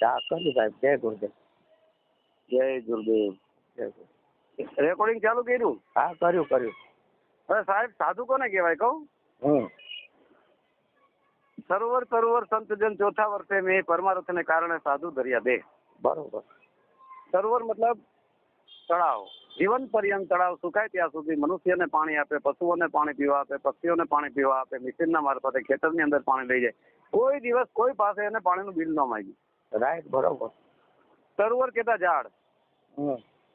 ચા સાહેબ જય ગુરુદેવ. જય ગુરુદેવ જય ગુરુદેવ. રેકોર્ડિંગ ચાલુ કર્યું? હા કર્યું કર્યું. હવે સાહેબ સાધુ કોને કહેવાય કહું? હમ સરોવર સરોવર સંતજન ચોથા વર્ષે મેં પરમારથને કારણે સાધુ દરિયા દે બરોબર. સરોવર મતલબ તળાવ. જીવન પર્યંત તળાવ સુકાય ત્યાં સુધી મનુષ્યને પાણી આપે પશુઓને પાણી પીવા આપે પક્ષીઓને પાણી પીવા આપે મશીનના મારફતે ખેતરની અંદર પાણી લઈ જાય. કોઈ દિવસ કોઈ પાસે એને પાણીનું બિલ ન માંગ્યું. રાઈટ બરોબર. સરોવર કેતા ઝાડ.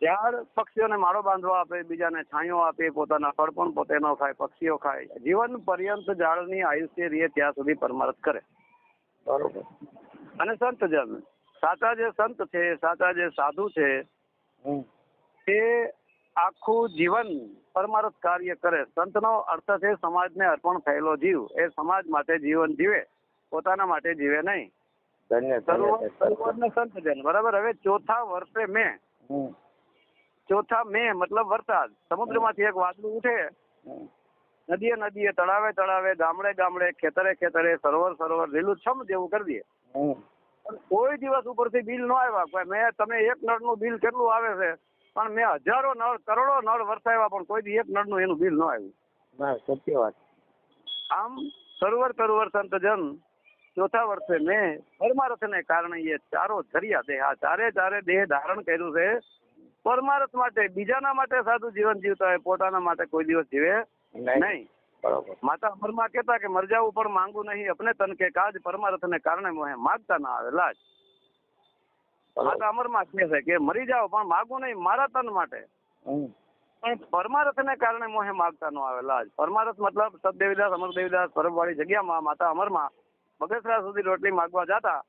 ઝાડ પક્ષીઓને માળો બાંધવા આપે બીજાને છાંયો આપે પોતાના ફળ પણ પોતે ન ખાય પક્ષીઓ ખાય. જીવન પર્યંત ઝાડની આયુષ્ય રહે ત્યાં સુધી પરમારથ કરે. બરોબર. અને સંતજન સાચા જે સંત છે સાચા જે સાધુ છે તે આખું જીવન પરમારથ કાર્ય કરે. સંતનો અર્થ છે સમાજને અર્પણ થયેલો જીવ. એ સમાજ માટે જીવન જીવે. પોતાના માટે જીવે નહીં. ધન્ય ધન્ય બરાબર? હવે ચોથા વર્ષે મેં. ચોથા મે મતલબ વરસાદ. સમુદ્રમાંથી એક વાદળું ઉઠે. નદીએ નદીએ તળાવે તળાવે ગામડે ગામડે ખેતરે ખેતરે સરોવર સરોવર લીલુંછમ જેવું કરી દે. કોઈ દિવસ ઉપરથી બિલ ન આવ્યા. મેં તમે એક નળનું બિલ કેટલું આવે છે? પણ મેં હજારો નળ કરોડો નળ વરસાવ્યા પણ કોઈ એક નળનું એનું બિલ ન આવ્યું. સત્ય વાત. આમ સરોવર સરોવર સંતજન ચોથા વર્ષે મેં પરમારથને કારણે એ ચારો ધર્યા દેહ. આ ચારે ચારે દેહ ધારણ કર્યું છે. પરમારથ માટે બીજાના માટે સાદું જીવન જીવતા હોય પોતાના માટે કોઈ દિવસ જીવે નહીં. માતા અમરમાં કહેતા કે મરજાવું પણ માંગુ નહીં. અપને તન કે કાજ પરમારથને કારણે મોહે માગતા ના આવે. લાજ. માતા અમરમાં કહે છે કે મરી જાઓ પણ માગું નહીં મારા તન માટે. પણ પરમારથને કારણે મોહે માગતા ન આવે. લાજ. પરમારથ મતલબ સદદેવીદાસ અમર દેવીદાસ પરમવાળી જગ્યામાં માતા અમરમાં બગસરા સુધી રોટલી માગવા જતા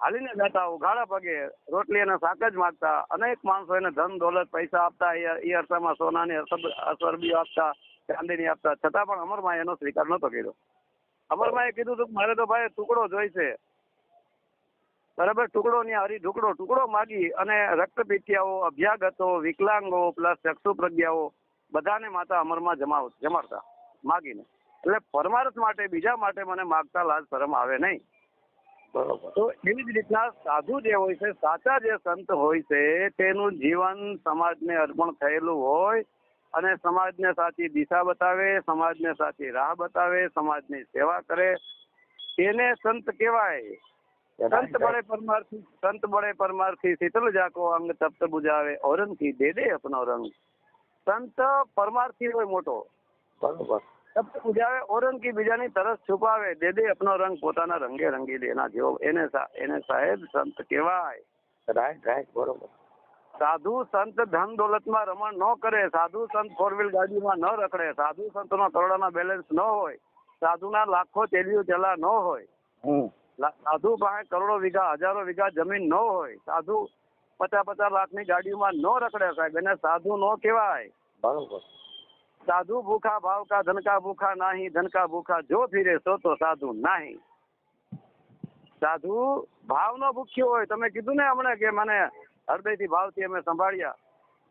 હાલીને જતા ઉઘાડા પગે રોટલી અને શાક જ માગતા અનેક માણસો એને ધન દોલત પૈસા આપતા એ અરસામાં સોનાની અસરબીઓ આપતા ચાંદીની આપતા છતાં પણ અમરમાં એનો સ્વીકાર નહોતો કર્યો. અમરમાં એ કીધું હતું મારે તો ભાઈ ટુકડો જોઈશે. બરાબર ટુકડો ની હરી ટુકડો ટુકડો માગી અને રક્તપીઠિયાઓ અભ્યાગતો વિકલાંગો પ્લસ ચક્ષુ પ્રજ્ઞાઓ બધાને માતા અમરમાં જમાવ જમાડતા માગીને. એટલે પરમાર્થ માટે બીજા માટે મને માગતા લાજ શરમ આવે નહીં. તો એવી જ રીતના સાધુ જે હોય છે સાચા જે સંત હોય છે તેનું જીવન સમાજને અર્પણ થયેલું હોય અને સમાજને સાચી દિશા બતાવે સમાજને સાચી રાહ બતાવે સમાજની સેવા કરે. તેને સંત કહેવાય. સંત બળે પરમાર્થી સંત બળે પરમાર્થી શીતલ જાકો અંગ તપ્ત બુજાવે ઓરંગથી દે દે અપનો રંગ. સંત પરમાર્થી હોય મોટો. બરોબર. તપ્ત બુજાવે ઓરંગી બીજાની તરસ છુપાવે. દે દે અપનો રંગ પોતાના રંગે રંગી દે. એના જેવો એને એને સાહેબ સંત કહેવાય. રાઈટ રાઈટ બરોબર. સાધુ સંત ધન દોલતમાં રમણ ન કરે. સાધુ સંત ફોર વ્હીલ ગાડીમાં ન રખડે. સાધુ સંતનો કરોડોના બેલેન્સ ન હોય. સાધુના લાખો તેલિયું ચેલા ન હોય. સાધુ પાસે કરોડો વીઘા હજારો વીઘા જમીન ન હોય. સાધુ પચાસ પચાસ લાખની ગાડીમાં ન રખડે સાહેબ. એને સાધુ ન કહેવાય. બરોબર. સાધુ ભૂખા ભાવ કા ધન કા ભૂખા નાહી ધન કા ભૂખા જો ફિરે સો તો સાધુ નાહી. સાધુ ભાવનો ભૂખ્યો હોય તમે કીધું ને હમણાં કે મને હૃદયથી ભાવથી અમે સંભાળ્યા.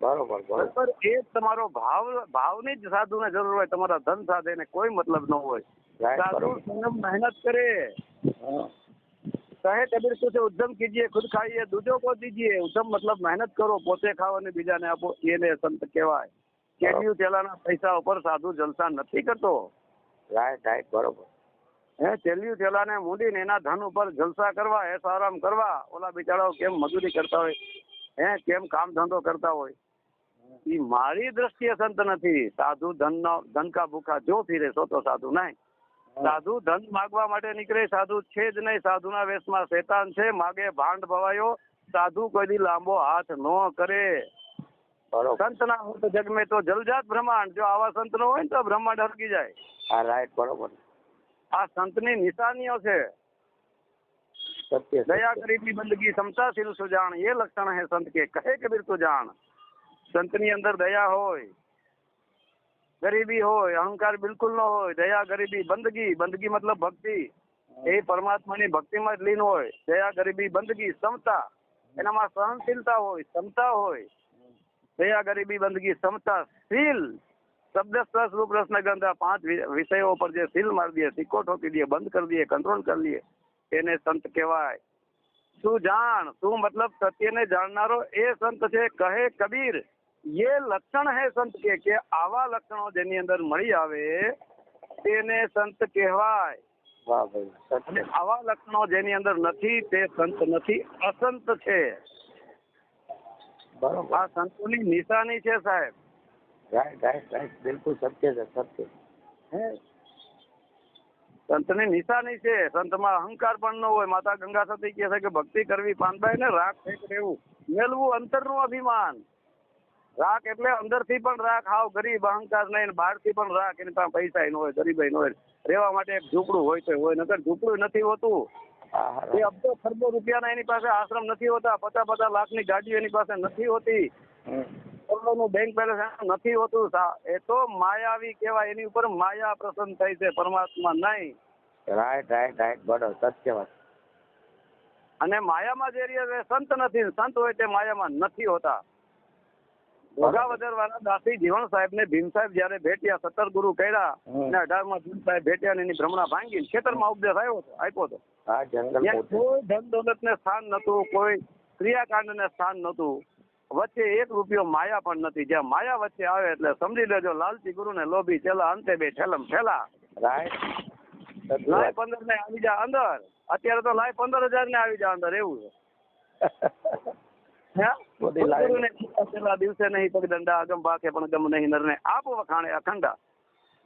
બરોબર બરોબર. એ તમારો ભાવ ભાવની જ સાધુને જરૂર હોય તમારા ધન સાથે એને કોઈ મતલબ ન હોય. સાધુ મહેનત કરે. કહે કબીર શું છે ઉદ્ધમ કીજીએ ખુદ ખાઈએ દૂજો કો દીજીએ. ઉદ્ધમ મતલબ મહેનત કરો પોતે ખાઓ અને બીજાને આપો એને સંત કહેવાય. કેડિયું તેલાના પૈસા ઉપર સાધુ જલસા નથી કરતો. રાઈટ રાઈટ બરોબર. હે ચેલિયું થેલાને મૂડીને એના ધન ઉપર જલસા કરવા એ આરામ કરવા ઓલા બિચારાઓ કેમ મજૂરી કરતા હોય? હે કેમ કામ ધંધો કરતા હોય? ઈ મારી દ્રષ્ટિએ સંત નથી. સાધુ ધન ધન કા ભૂખા જો ફીરે સો તો સાધુ નહીં. સાધુ ધન માગવા માટે નીકળે સાધુ છે જ નહીં. સાધુના વેશમાં શેતાન છે માગે ભાંડ ભવાયો. સાધુ કોઈ દી લાંબો હાથ ન કરે. બરોબર સંત ના હોય તો જગ મેં તો જલજાત બ્રહ્માંડ. જો આવા સંત નો હોય ને તો બ્રહ્માંડ હરકી જાય. હા રાઈટ બરોબર આ સંતની નિશાનીઓ છે. સત્ય દયા સત્ય. ગરીબી બંદગી સમતાશીલ સુજાણ એ લક્ષણ હે સંત કે કહે કબીર તું જાણ. સંતની અંદર દયા હોય ગરીબી હોય અહંકાર બિલકુલ ન હોય દયા ગરીબી બંદગી બંદગી મતલબ ભક્તિ. એ પરમાત્માની ભક્તિમાં જ લીન હોય. દયા ગરીબી બંદગી સમતા એનામાં સહનશીલતા હોય ક્ષમતા હોય. દયા ગરીબી બંદગી સમતા શીલ શબ્દ સ્પર્શ રૂપ રસ ને ગંધ આ પાંચ વિ- વિષયો પર જે સીલ મારી દે સિક્કો ઠોકી દે બંધ કરી દે કંટ્રોલ કરી લે એને સંત કહેવાય. તું જાણ? તું મતલબ? સત્યને જાણનારો એ સંત છે કહે કબીર. ये લક્ષણ હે સંત કે કે આવા લક્ષણો જેની અંદર મળી આવે તેને સંત કહેવાય. વાહ ભાઈ અને સત્ય આવા લક્ષણો જેની અંદર નથી તે સંત નથી અસંત છે. બરોબર. આ સંતોની નિશાની છે સાહેબ. Right right right. બિલકુલ સત્ય છે સત્ય. હે? સંતની નિશાની છે. સંતમાં અહંકાર પણ ન હોય. માતા ગંગા સતી કહે છે કે ભક્તિ કરવી પાનભાઈ ને રાખ ફેંક રહેવું. મેળવું અંતરનું અભિમાન. રાખ એટલે અંદરથી પણ રાખ. હાવ ગરીબ અહંકાર નહીં બહારથી પણ રાખ. એની પાસે પૈસા ન હોય ગરીબ ન હોય. રહેવા માટે એક ઝૂંપડું હોય તો હોય. નકર ઝૂંપડું નથી હોતું. એ અબજો ખરબો રૂપિયાના એની પાસે આશ્રમ નથી હોતા પચાસ પચાસ લાખની ગાડીઓ એની પાસે નથી હોતી. કરોડોનું બેંક બેલેન્સ નથી હોતું સા- એ તો માયાવી કહેવાય એની ઉપર માયા પ્રસન્ન થાય છે પરમાત્મા નહીં. રાઈટ રાઈટ રાઈટ બરોબર સત્ય વાત. અને માયામાં જે રહે સંત નથી સંત હોય તે માયામાં નથી હોતા. ભોગાવદર દાસી જીવન સાહેબ ને ભીમ સાહેબ જયારે ભેટ્યા સત્તર ગુરુ કર્યા. અને અઢારમાં ભીમ સાહેબ ભેટ્યા ને એની ભ્રમણા ભાંગી ખેતરમાં ઉપદેશ આવ્યો હતો આપ્યો હતો. જંગલ કોઈ ધન દોલત ને સ્થાન નતું કોઈ ક્રિયાકાંડ ને સ્થાન નતું વચ્ચે એક રૂપિયો માયા પણ નથી. જ્યાં માયા વચ્ચે આવે એટલે સમજી લેજો લાલચી ગુરુ ને લોભી ચેલા અંતે બે ઠેલમ ઠેલા રાઈટ લાય પંદર ને આવી જા અંદર. અત્યારે તો લાય પંદર હજાર ને આવી જા અંદર એવું છે. છેલ્લા દિવસે નહીં પગદંડા અગમ ભાખે પણ ગમ નહીં નરને. આપ વખાણે અખંડા.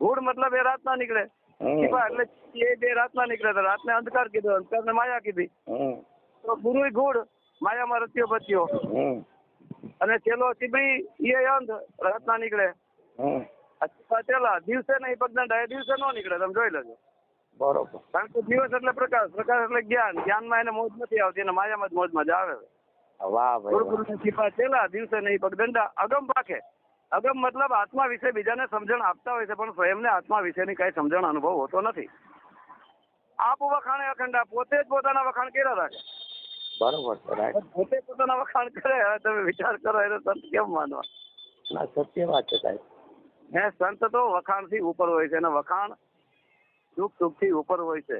ગુડ મતલબ એ રાત ના નીકળે. એટલે એ બે રાતના નીકળ્યા હતા. રાતને અંધકાર કીધો અંધકાર ને માયા કીધી. તો ગુરુ ગુડ માયામાં રચ્યો બચ્યો. અને ચેલો ચીબડી એ અંધ રાતના નીકળે. ચેલા દિવસે નહીં પગદંડા એ દિવસે નો નીકળે તમે જોઈ લેજો. બરોબર. કારણ કે દિવસ એટલે પ્રકાશ પ્રકાશ એટલે જ્ઞાન. જ્ઞાનમાં એને મોજ નથી આવતી એને માયામાં જ મોજમાં જ આવે. વાહ ભાઈ ગુરુ વાહ. ગુરુને છીપા ચેલા દિવસે નહીં પગદંડા અગમ પાકે અગમ મતલબ આત્મા વિશે બીજાને સમજણ આપતા હોય છે પણ સ્વયંને આત્મા વિશેની કઈ સમજણ અનુભવ હોતો નથી. આપ વખાણે અખંડા પોતે જ પોતાના વખાણ કર્યા રાખે. બરોબર પોતે પોતાના વખાણ કરે હવે તમે વિચાર કરો એને સંત કેમ માનવા? ના સત્ય વાત છે સાહેબ. હે સંત તો વખાણથી ઉપર હોય છે અને વખાણ દુઃખ સુખથી ઉપર હોય છે.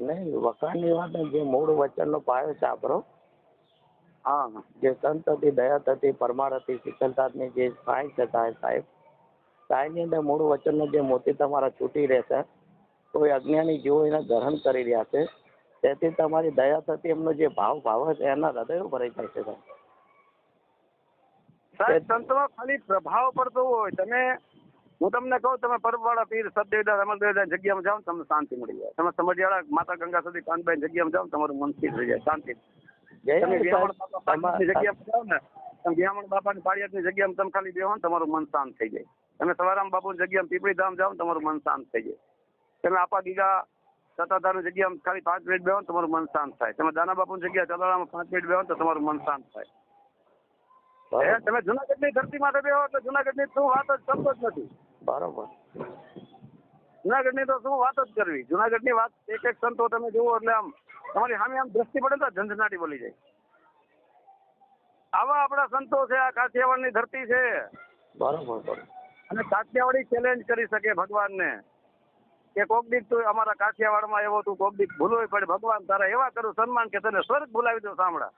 નહીં વખાણની વાત જે મૂળ વચનનો પાયો છે આપણો હા જે સંત હતી દયા હતી પરમાર હતી શીતલતાની જે સાય છે સાહેબ સાહેબ સાયની અંદર મૂળ વચનનો જે મોતી તમારા છૂટી રહેશે કોઈ અજ્ઞાની જીવો એને ગ્રહણ કરી રહ્યા છે તેથી તમારી દયા થતી એમનો જે ભાવ ભાવ છે એના હૃદયો ભરાઈ જાય છે સાહેબ. સંતનો ખાલી પ્રભાવ પડતો હોય. તમે હું તમને કહું તમે પરબવાળા પીર સદેવદાસ અમરદેવદાસ જગ્યામાં જાઓ તમને શાંતિ મળી જાય. તમે સમજવાળા માતા ગંગા સુધી કાનબાઈ જગ્યામાં જાઓ તમારું મન સ્થિર થઈ જાય શાંતિ. તમે સાહેબ. બાપા ની તમા- જગ્યામાં ને તમે ખાલી બેહો ને તમારું મન શાંત થઈ જાય. તમે સવારામ બાપુની જગ્યામાં પીપળી ધામ જાઓ તમારું મન શાંત થઈ જાય. તમે આપા ગીગા સત્તાધારની જગ્યામાં ખાલી પાંચ મિનિટ બેહો ને તમારું મન શાંત થાય. તમે દાના બાપુની જગ્યાએ ચલાડામાં પાંચ મિનિટ બેહો ને તો તમારું મન શાંત થાય. તમે જુનાગઢની ધરતી માટે બેહો એટલે જુનાગઢની શું વાત જ કરતો જ નથી. બરોબર. જુનાગઢની તો શું વાત જ કરવી? જુનાગઢની વાત એક એક સંતો તમે જુઓ એટલે આમ તમારી સામે આમ દ્રષ્ટિ પડે ને તો ઝંઝનાટી બોલી જાય. આવા આપણા સંતો છે આ કાઠિયાવાડની ધરતી છે. બરોબર અને કાઠિયાવાડી ચેલેન્જ કરી શકે ભગવાનને. કે કોક દીક તું અમારા કાઠિયાવાડમાં એવો તું કોક દીક ભૂલો પડે ભગવાન તારા એવા કરું સન્માન કે તને સ્વર્ગ ભૂલાવી દો સાંભળા.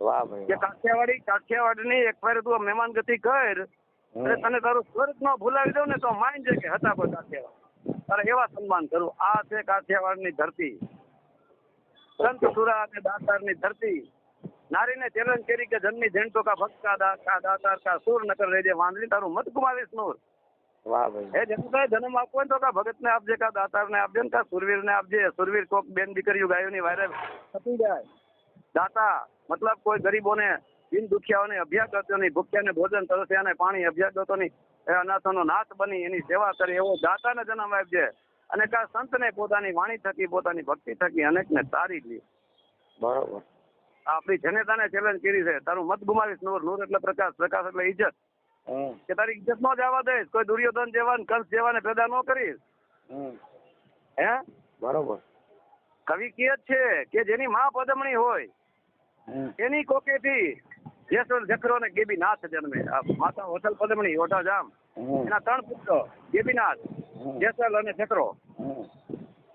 વાહ ભાઈ કે. કાઠિયાવાડી કાઠિયાવાડની એક ફેર તું મહેમાન ગતિ કર. અને તને તારું સ્વર્ગ નો ભૂલાવી દઉં ને તો માન છે કે હતા કોઈ કાઠિયાવાડ. તારે એવા સન્માન કરું. આ છે કાઠિયાવાડની ધરતી. સંત સુરા અને દાતારની ધરતી. નારીને ચેલેન્જ કરી કે જન્મી જેનતો કા ભક્ત કા દાતા દાતાર કા સુર નકર રેજે વાંદરી. તારું મત ગુમાવીશ નૂર. વાહ ભાઈ. જનતાએ જન્મ આપવો ને તો કા ભગતને આપજે કા દાતારને આપજે ને કા સુરવીરને આપજે? સુરવીર કોક બેન દીકરીઓ ગાયોની વાયરે થતી જાય. દાતા મતલબ કોઈ ગરીબોને બિન દુખિયાઓને અભ્યાગતોની ભૂખ્યાને ભોજન તરસ્યાને પાણી અભ્યાગતોની અનાથોનો નાથ બની એની સેવા કરે એવો દાતાને જન્મ આપજે. અને કા સંતને પોતાની વાણી થકી પોતાની ભક્તિ થકી અનેકને તારી લે બરાબર. આપણી જનતાને ચેલેન્જ કરી છે. તારું મત ગુમાવીશ નૂર નૂર એટલે પ્રકાશ પ્રકાશ એટલે ઇજ્જત કે તારી ઇજ્જત નો આવવા દઈશ. કોઈ દુર્યોધન જેવા કંસ જેવાને પેદા ન કરીશ. હે? બરોબર. કવિ કે છે કે જેની માં પદમણી હોય એની કોકેથી જેસલ જખરો ને ગેબીનાથ જન્મે. આ માતા હોટલ પદમણી ઓઢા જામ એના ત્રણ પુત્ર ગેબીનાથ જેસલ અને હમ.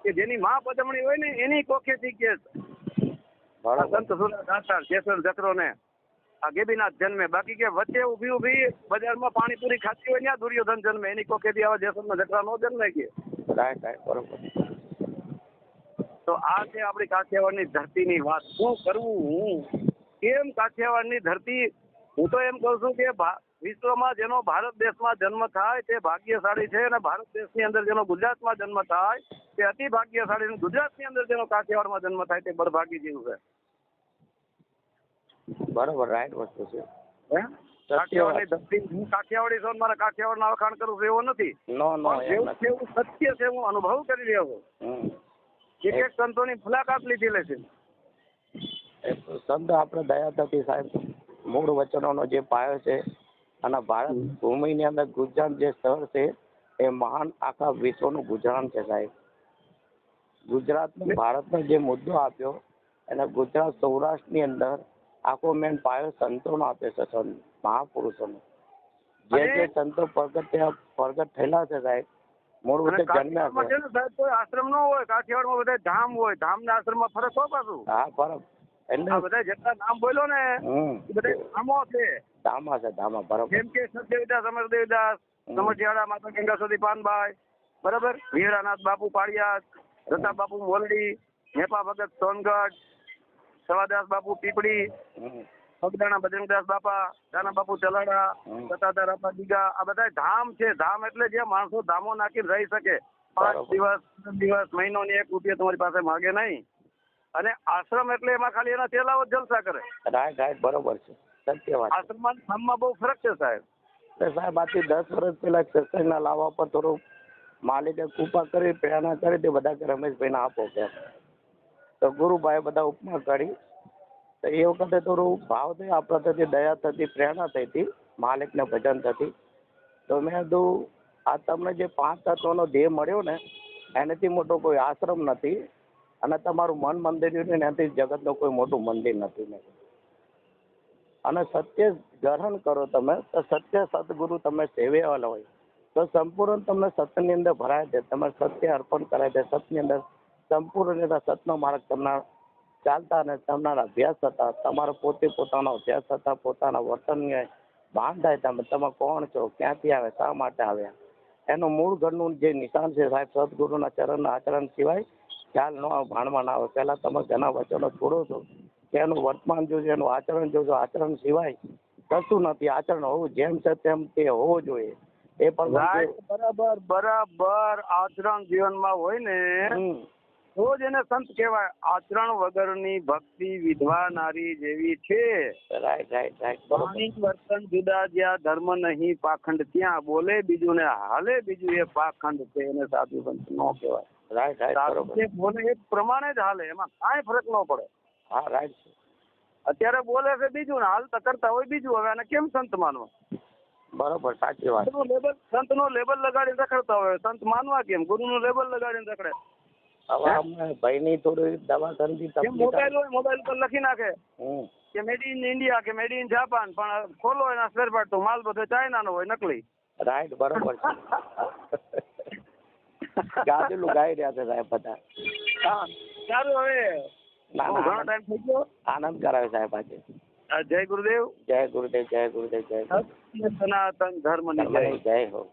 કે જેની મા પદમણી હોય ને એની કોખેથી કે સંત સુરા જેસલ જકરો ને આ ગેબીનાથ જન્મે. બાકી કે વચ્ચે ઊભી ઊભી બજારમાં પાણીપુરી ખાતી હોય ત્યાં દુર્યોધન જન્મે. એની કેદી આવા જેસર જકરા નો જન્મે કે. બરોબર. તો આ છે આપણી કાઠિયાવાડની ધરતીની વાત. શું કરવું હું? કેમ કાઠિયાવાડની ધરતી? હું તો એમ કહું છું કે વિશ્વમાં જેનો ભારત દેશમાં જન્મ થાય તે ભાગ્યશાળી છે અને ભારત દેશની અંદર જેનો ગુજરાતમાં જન્મ થાય તે અતિ ભાગ્યશાળી ગુજરાતની અંદર જેનો કાઠિયાવાડમાં જન્મ થાય તે બળભાગી જેવું છે. બરોબર રાઈટ વસ્તુ છે. હે? કાઠિયાવાડી. છું મારે મારા કાઠિયાવાડના વખાણ કરું છું એવો નથી. નો નો એવું સત્ય છે હું અનુભવ કરી રહ્યો છું. એક એક સંતોની મુલાકાત લીધેલી છે. સંત આપણે દયા થકી સાહેબ મૂળ વચનોનો જે પાયો છે અને ભારત ભૂમિની અંદર ગુજરાત જે સ્થળ છે એ મહાન આખા વિશ્વનું ગુજરાન છે સાહેબ. ગુજરાતને ભારતનો જે મુદ્દો આપ્યો એને ગુજરાત સૌરાષ્ટ્રની અંદર આખો મેન પાયો સંતોનો આપ્યો છે સંત મહાપુરુષોનો. જે જે સંતો પ્રગટ પ્રગટ થયેલા છે સાહેબ મૂળ રીતે જન્મ્યા છે. છે સાહેબ કોઈ આશ્રમ નો હોય કાઠિયાવાડમાં બધા ધામ હોય ધામ ના આશ્રમમાં ફરક હોય પાછું? હા ફરક. એટલે બધા જેટલા નામ બોલ્યો ને એ બધા ધામો છે. ધામા છે ધામા બરોબર. જેમ કે સત્યવિદાસ અમરદેવદાસ સમજિયાળા માતા સુધી પાનભાઈ બરાબર? વીરાનાથ બાપુ પાળિયાદ રતા બાપુ મોલડી નેપા ભગત સોનગઢ સવાદાસ બાપુ પીપળી ફગદાણા બજરંગદાસ બાપા દાના બાપુ ચલાડા હમ. રાપા આપા દીગા આ બધા ધામ છે. ધામ એટલે જે માણસો ધામો નાખીને રહી શકે. પાંચ દિવસ દિવસ મહિનો ની એક રૂપિયા તમારી પાસે માગે નહીં. અને આશ્રમ એટલે એમાં ખાલી એના ચેલાઓ જલસા કરે. રાઈટ રાઈટ બરોબર છે. સત્ય વાત આસમાન આશ્રમમાં બહુ ફરક છે સાહેબ. સાહેબ આજથી દસ વર્ષ પહેલા સત્સંગના લાવવા પર થોડું માલિકે કૃપા કરી પ્રેરણા કરી તે બધા કે રમેશભાઈને આપો કે તો ગુરુભાઈ બધા ઉપમા કરી તો એ વખતે થોડું ભાવ થયો આપણા થતી દયા થતી પ્રેરણા થઈ હતી માલિકને ભજન થતી. તો મેં કીધું આ તમને જે પાંચ તત્વનો ધ્યેય મળ્યો ને એનાથી મોટો કોઈ આશ્રમ નથી અને તમારું મન મંદિર એનાથી જગતનું કોઈ મોટું મંદિર નથી. મેં. અને સત્ય ગ્રહણ કરો તમે, તો સત્ય સદગુરુ તમે સેવેવાલા હોય. તો સંપૂર્ણ તમને સત્યની અંદર ભરાય છે. તમે સત્ય અર્પણ કરાય છે. સત્યની અંદર સંપૂર્ણ રીતે સતનો માર્ગ તમને ચાલતા અને તમારા અભ્યાસ થતા, તમારો પોતે પોતાનો અભ્યાસ થતા, પોતાના વર્તનને ભાન થાય તમે તમે કોણ છો? ક્યાંથી આવે? શા માટે આવ્યા? એનું મૂળ ઘરનું જે નિશાન છે સાહેબ, સદગુરુના ચરણના આચરણ સિવાય ખ્યાલ ન આવે, ભાણમાં ના આવે. પહેલાં તમે ઘણા વચનો છોડો છો. કે એનું વર્તમાન જોજો એનું આચરણ જોજો આચરણ સિવાય કશું નથી. આચરણ હોવું જેમ છે તેમ તે હોવું જોઈએ. એ પણ બરાબર બરાબર. આચરણ જીવનમાં હોય ને તો જ એને સંત કહેવાય. આચરણ વગરની ભક્તિ વિધવા નારી જેવી છે. રાઈટ રાઈટ રાઈટ બરોબર. વર્તન જુદા જ્યાં ધર્મ નહીં પાખંડ ત્યાં બોલે બીજું ને હાલે બીજું એ પાખંડ છે એને સાધુ સંત ન કહેવાય. રાઈટ રાઈટ બોલે એ પ્રમાણે જ હાલે. એમાં કાંઈ ફરક ન પડે. હા રાઈટ અત્યારે બોલે છે બીજું ને હાલ કરતા હોય બીજું હવે આને કેમ સંત માનવા? બરોબર સાચી વાત. લેબલ લેબલ સંતનું લેબલ લગાડીને રખડતા હોય સંત માનવા કેમ? ગુરુનું લેબલ લગાડીને રખડે. હવે અમે ભાઈની થોડી દવા તકલીફ મોબાઈલ હોય મોબાઈલ પર લખી નાખે. કે મેડ ઇન ઇન્ડિયા કે મેડ ઇન જાપાન પણ ખોલો એના સ્પેર પાર્ટ તો માલ બધો ચાઇનાનો હોય નકલી. રાઈટ બરોબર છે. ગાજેલું ગાઈ રહ્યા છે સાહેબ બધા. હા સારું હવે. ના ઘણો ટાઈમ થઈ ગયો? આનંદ કરાવે સાહેબ આજે. જય ગુરુદેવ. જય ગુરુદેવ જય ગુરુદેવ જય સનાતન ધર્મ જય. જય હો.